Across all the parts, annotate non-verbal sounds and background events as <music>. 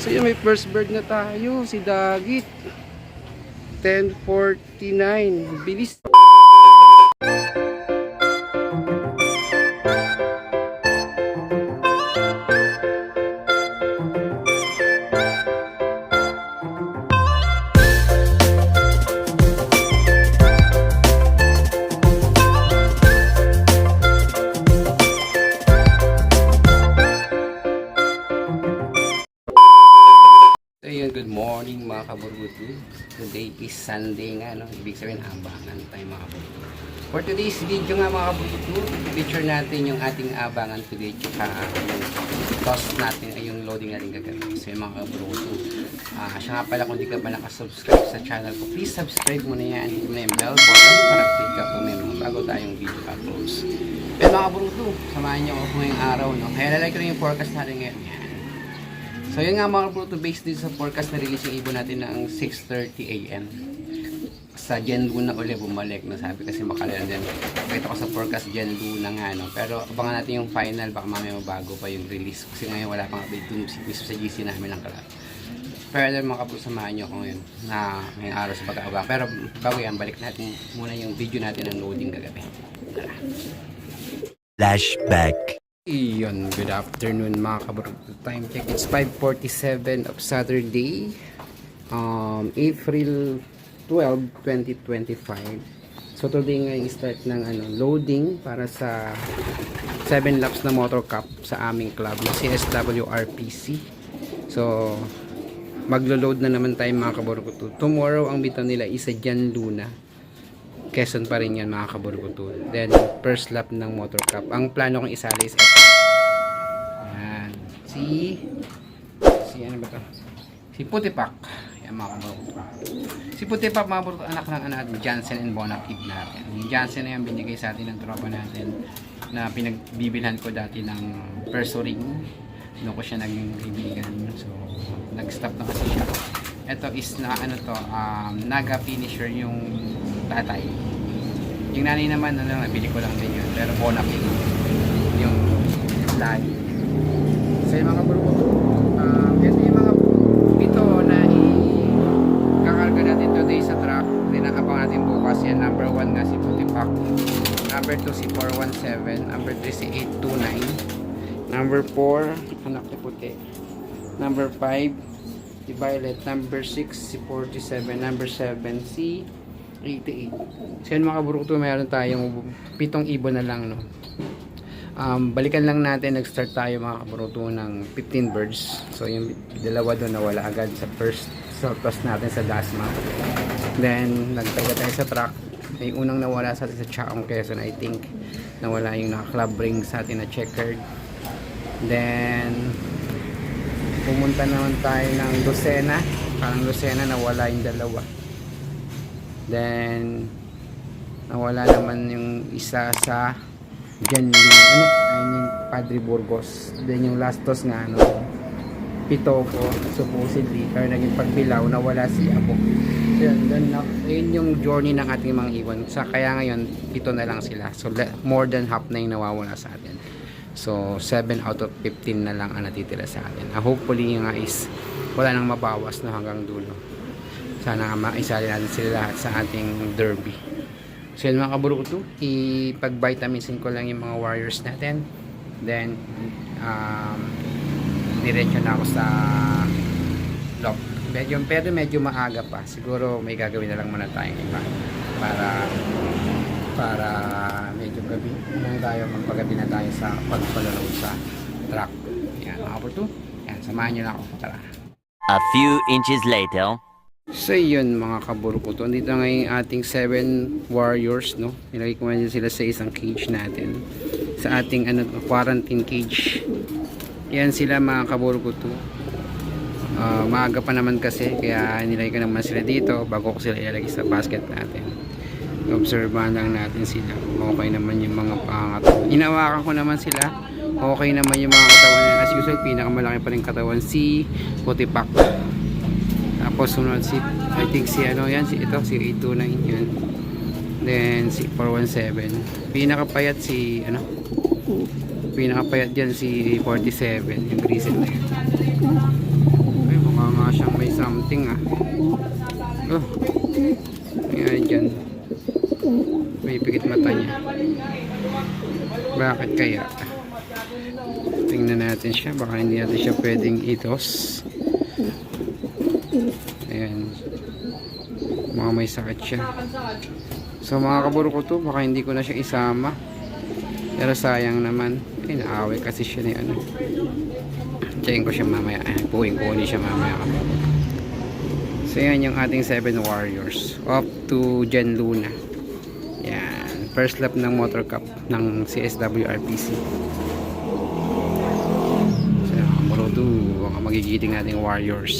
So yun, may first bird na tayo, si Dagit. 10.49. Bilis. Morning mga kaburbuto. Today is Sunday nga, no? Ibig sabihin, abangan tayo mga kaburbuto. For today's video nga mga kaburbuto, picture natin yung ating abangan today tsaka yung toss natin, ay yung loading natin gagawin. So yung mga kaburbuto, ah siya nga pala kung di ka pa nakasubscribe sa channel ko, please subscribe mo na yan. Hit mo na yung bell button para update ka kung may mga bago tayong video uploads. Pero mga kaburbuto, samahan niyo ako ngayong araw, no? Kaya lalike ko yung forecast natin ngayon. So yun nga mga Pluto based din sa forecast na release yung ibon natin ng 6.30 a.m. Sa Gen Luna ulit bumalik na sabi kasi makalan din. Pakita ko sa forecast Gen Luna nga no. Pero abangan natin yung final baka mamaya mabago pa yung release. Kasi ngayon wala pang update dun mismo sa GC namin ng kalap. Pero alam mga kapro samahan nyo ako ngayon na ngayong araw sa pag-aabang. Pero bago yan, balik natin muna yung video natin ng loading kagabi. Tara. Flashback. Iyon, good afternoon mga kabarog. Time check, it's 5.47 of Saturday, um, April 12, 2025. So today nga yung start ng ano, loading para sa 7 laps na motor cup sa aming club na CSW RPC. So maglo-load na naman tayo mga kabarog. Tomorrow ang bitaw nila is sa Jan Luna. Quezon pa rin yan mga kaburbuto. Then, first lap ng motor cup. Ang plano kong isali is ito. Yan. Si, si ano ba to? Si Putipak. Yan mga kaburbuto. Si Putipak mga kaburbuto, anak ng anak Jansen and Bonakid natin. Yung Jansen na yan, binigay sa atin ng tropa natin na pinagbibilhan ko dati ng perso ring. Doon ko siya naging kaibigan. So, nag-stop na kasi siya. Ito is na ano to, um, naga finisher yung tatay. Yung nanay naman, ano lang, nabili ko lang din yun. Pero bonafide yung lahi. So yung mga bro, um, ito yung mga ito na i-kakarga natin today sa truck. Dinakabang natin bukas yan. Number 1 nga si Putipak. Number 2 si 417. Number 3 si 829. Number 4, anak ni Puti. Number 5, si Violet. Number 6, si 47. Number 7, si 88. So yun mga kaburukto, meron tayong pitong ibon na lang, no? Um, balikan lang natin, nag-start tayo mga kaburukto ng 15 birds. So yung dalawa doon nawala agad sa first surplus natin sa Dasma. Then, nagtaga tayo sa truck. May unang nawala sa atin sa Chaong Quezon, I think. Nawala yung naka-club ring sa atin na checkered. Then, pumunta naman tayo ng Lucena. Parang Lucena, nawala yung dalawa. Then, nawala naman yung isa sa Gen ano, I mean, Padre Burgos. Then, yung last toss nga, ano, pito ko, supposedly, pero naging pagbilaw, nawala si Apo. So, yun, then, yun yung journey ng ating mga iwan. Sa, kaya ngayon, pito na lang sila. So, more than half na yung nawawala sa atin. So, 7 out of 15 na lang ang natitira sa atin. Uh, hopefully nga is wala nang mabawas na hanggang dulo. Sana nga maisali natin sila lahat sa ating derby. So yun mga kaburuto, ipag-vitaminsin ko lang yung mga warriors natin. Then, um, diretso na ako sa lock. Medyo, pero medyo maaga pa. Siguro may gagawin na lang muna tayong iba. Para para medyo gabi na tayo magpagabi na tayo sa pagpalaro sa truck. Yan mga kaburuto. Yan, samahan nyo na ako. Tara. A few inches later. So yun mga kaburukuto, dito ngayon ating 7 warriors no. Nilagay ko ngayon sila sa isang cage natin. Sa ating ano quarantine cage. Yan sila mga kaburukuto. Uh, maaga pa naman kasi kaya nilagay ko naman sila dito bago ko sila ilalagay sa basket natin. Obserbahan lang natin sila. Okay naman yung mga pangatawan. Inawakan ko naman sila. Okay naman yung mga katawan nila. As usual, pinakamalaki pa rin katawan si Potipak. Tapos sunod si I think si ano yan si ito si 829 yun. Then si 417. Pinakapayat si ano pinakapayat diyan si 47 yung grizzle na yun. Ay, dumating ah. Oh. Ayan dyan. May pikit mata niya. Bakit kaya? Tingnan natin siya. Baka hindi natin siya pwedeng itos. Ayan. Mga may sakit siya. So mga kaburo ko to, baka hindi ko na siya isama. Pero sayang naman. Ay, naaway kasi siya ni ano. Tsayin ko siya mamaya. Ay, puwing ko siya mamaya kaburo. So yan yung ating 7 warriors. Up to Jen Luna. Yan. First lap ng Motor Cup ng CSW RPC. So yan, kaburo to. Mga magigiting nating warriors.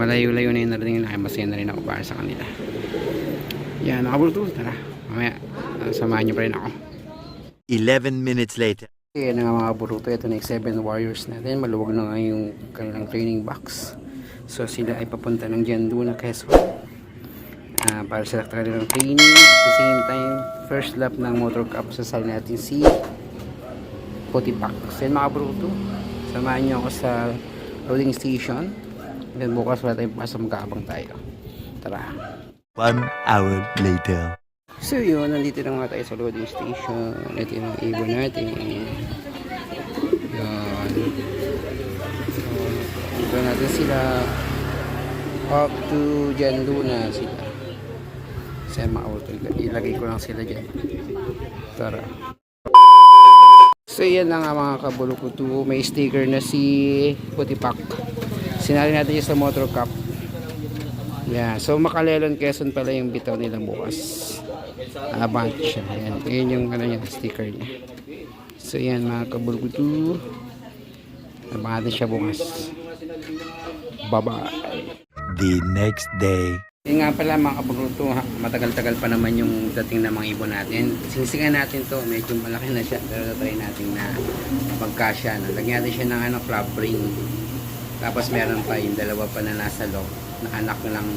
Malayo-layo na yung narating na. Masaya na rin ako para sa kanila. Yan, nakaburo to. Tara. Mamaya. ah, samahan niyo pa rin ako. 11 minutes later. Yan nga mga buruto, ito na yung 7 warriors natin. Maluwag na nga yung kanilang training box. So sila ay papunta ng Janduna, Quezon. Ah, para sa kanilang training. At the same time, first lap ng Motor Cup sasali natin si Potipak. So yan mga buruto, samahan niyo ako sa loading station. Then bukas wala tayong pasok magkaabang tayo. Tara. One hour later. So yun, nandito na nga tayo sa loading station. Ito yung ibon natin. Yan. So, ito natin sila. Up to dyan Luna sila. Sa auto. Ilagay ko lang sila dyan. Tara. So yan na nga mga kabulukutu. May sticker na si Putipak. Sinali natin yung sa Motor Cup. Yeah, so Makalelon Quezon pala yung bitaw nila bukas. Avant siya. Ayan. Ayan yung ano niya, sticker niya. So yan mga kabulgutu. Abangan natin siya bukas. Bye-bye. The next day. Yun nga pala mga kabulgutu, matagal-tagal pa naman yung dating ng mga ibon natin. Singsingan natin to, medyo malaki na siya. Pero try natin na magkasya. No? Lagyan natin siya ng ano, club ring. Tapos meron pa yung dalawa pa na nasa loob na anak ng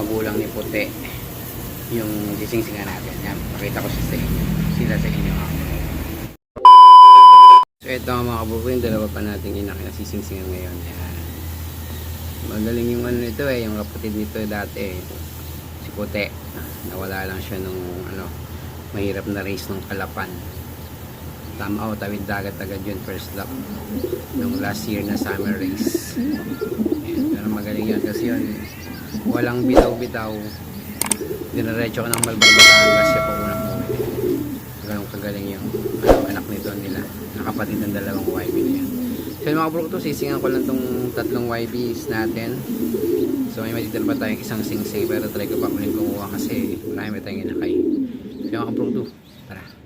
magulang ni Puti yung sisingsingan natin. Yan, pakita ko siya sa inyo. Sila sa inyo. ha. So ito mga kabuko yung dalawa pa nating inak na sisingsingan ngayon. Yan. Magaling yung ano nito eh, yung kapatid nito dati. Si Puti. Nawala lang siya nung ano, mahirap na race ng Kalapan. Tama o, tawid dagat agad yun first lap nung last year na summer race. Yan, pero magaling yan kasi yun, walang bitaw-bitaw. Dinaretso ko ng Malbar Batangas siya pa unang umuwi. Ganun kagaling yung ano, anak nito nila. Nakapatid ng dalawang YB niya. So yung mga bro to, sisingan ko lang tong tatlong YBs natin. So may matitira pa tayong isang singsing pero try ko pa ulit kumuha kasi marami tayong inakay. So mga bro to, tara.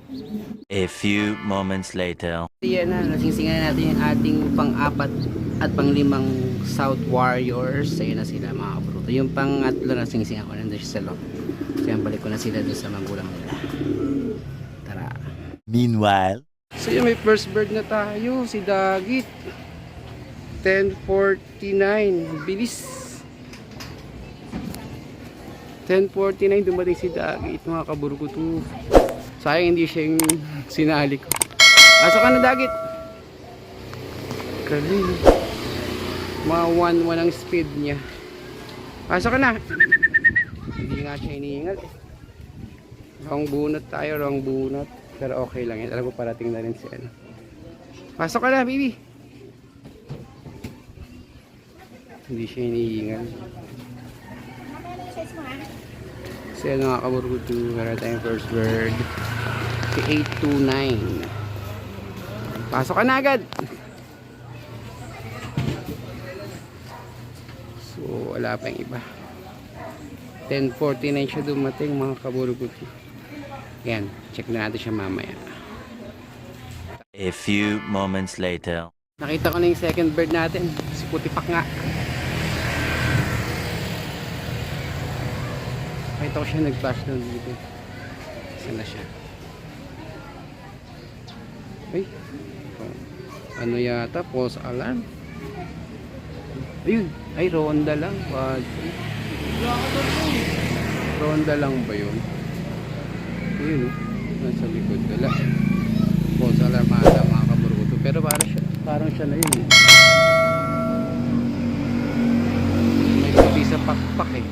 A few moments later. Yan na, nasingsingan natin yung ating pang-apat at pang-limang South Warriors. Ayun na sila mga kabruto. Yung pang-atlo na singsingan ko, nandun siya sa loob. So yan, balik ko na sila doon sa magulang nila. Tara. Meanwhile. So yun, may first bird na tayo. Si Dagit. 10.49. Bilis. 10.49 dumating si Dagit mga kaburguto. Sayang hindi siya yung sinali ko. Asa ka na Dagit? Galing. Mga 1-1 ang speed niya. Asa ka na? Hindi nga siya iniingal. Wrong bunot tayo, wrong bunot. Pero okay lang yan. Alam ko parating na rin si ano. Pasok ka na, baby. Hindi siya iniingal. So yan mga kaburgutu. Meron tayong first bird. Si 829. Pasok ka na agad. So wala pa yung iba. 10.49 siya dumating mga kaburgutu. Yan. Check na natin siya mamaya. A few moments later. Nakita ko na yung second bird natin. Si Putipak nga. Nakita ko siya nag-flash doon dito. Saan na siya? Ay. Ano yata? False alarm. Ayun. Ay, ronda lang. Pag... Ronda lang ba yun? Ayun. Oh. Nasa likod dala. False alarm ata mga kaburuto. Pero parang siya, parang siya na yun. Eh. May kapi sa pakpak eh.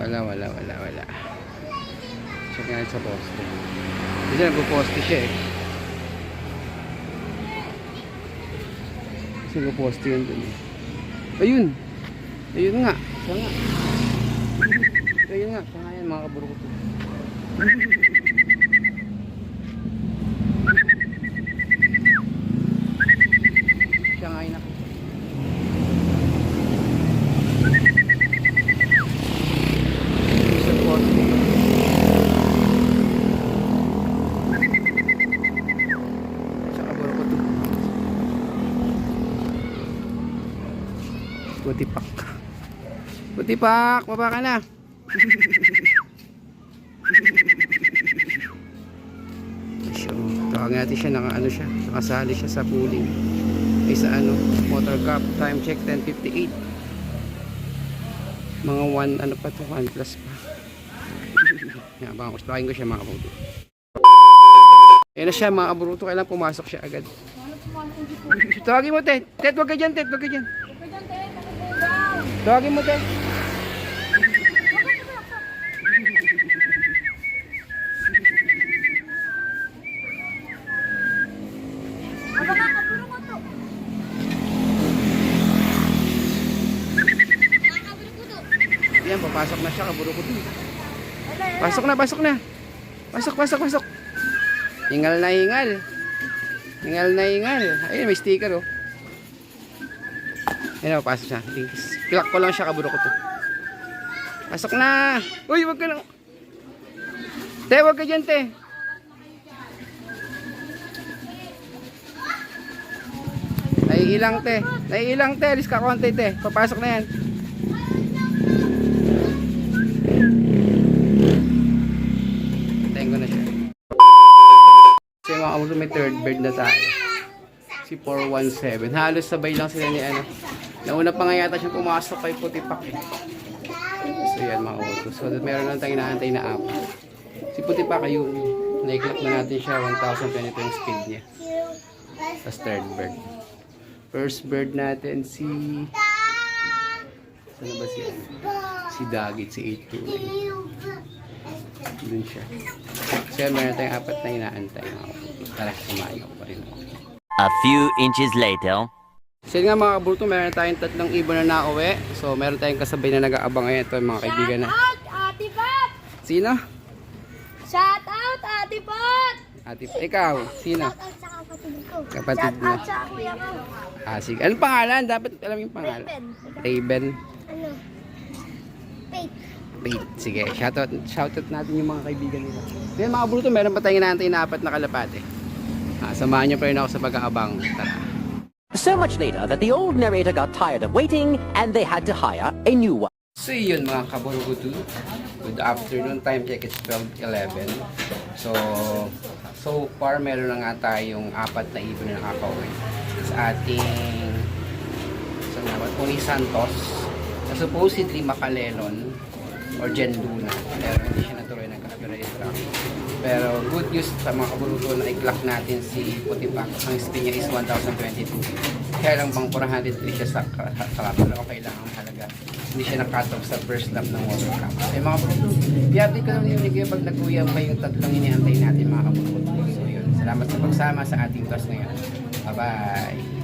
Wala, wala, wala, wala sa poste. Kasi nagpo-poste siya eh. Kasi nagpo-poste yun dun eh. Ayun! Ayun nga! Siya nga! <laughs> Ayun nga! Siya nga yan mga kaburo <laughs> ko to. Siya nga yun ako. Sa poste. Sa kaburo ko to. Putipak. Putipak! Baba ka na! So, tawag natin siya, naka ano siya, nakasali siya sa pooling. Ay sa ano, motor cup, time check 10.58. Mga 1, ano pa to, 1 plus pa. <laughs> Yan, baka gustuhin ko siya mga kabuto. Yan na siya mga kabuto, kailangan pumasok siya agad. Tawagin mo, Ted. Ted, wag ka dyan, Ted, wag ka dyan. Tawagin mo, Ted. Aba nga, kaburo ko to. Mga kaburo ko to. Yan, papasok na siya, kaburo ko wala. Pasok na, pasok na. Pasok, pasok, pasok. Hingal na hingal. Hingal na hingal. Ayun, may sticker oh. Ayun, oh, pasok siya. Kilak ko lang siya, kaburo ko to. Pasok na. Uy, wag ka lang. Te, wag ka dyan, te. Naiilang, te. Naiilang, te. Alis ka konti, te. Papasok na yan. Ko na siya. Kasi mga kamulo, may third bird na tayo. Si 417. Halos sabay lang sila ni ano. Nauna pa nga yata siya pumasok kay Putipak eh. So yan mga kamulo. So meron lang tayong inaantay na app. Si Putipak ayun. Naiklock na natin siya. 1,022 yung speed niya. Tapos third bird. First bird natin si... Saan ba si ano? Si Dagit, si 829. Dun siya. So yan, meron tayong apat na inaantay. mga kapuso. Tara, kumain ako pa rin. A few inches later. So yun nga mga kabulto, meron tayong tatlong ibon na nakauwi. So meron tayong kasabay na nag-aabang ngayon. Ito yung mga kaibigan na. Shout out, Ate Pat! Sino? Shout out, Ate Pat! Ate, ikaw, sino? Shout out sa kapatid ko. Kapatid Shout mo. out sa kuya ko. Ah, sige. Anong pangalan? Dapat alam yung pangalan. Raven. Raven. Ano? Wait. Wait, sige. Shoutout, shoutout natin yung mga kaibigan nila. Yun mga kabulto, meron pa tayong inaantay na apat na kalapate. Ah, samahan niyo pa rin ako sa pag-aabang. Tara. So much later that the old narrator got tired of waiting and they had to hire a new one. So yun mga kaburugudu. Good afternoon. Time check is 12.11. So, so far meron na nga tayong apat na ibon na nakakauwi. Sa ating sa naman, Uni Santos. Na supposedly Macalelon or Jen Luna. Pero hindi siya natuloy ng copyright track. Pero good news sa mga kaburugudu na i-clock natin si Putipak. Ang speed niya is 1022. Kaya lang bang 403 siya sa sa pero okay lang ang halaga hindi siya na-cut off sa first lap ng World Cup. Eh mga kabulutod, i-update ko naman yung video pag nagkuyang pa yung tatlong inihantay natin mga kabulutod. So yun, salamat sa pagsama sa ating class ngayon. Bye-bye!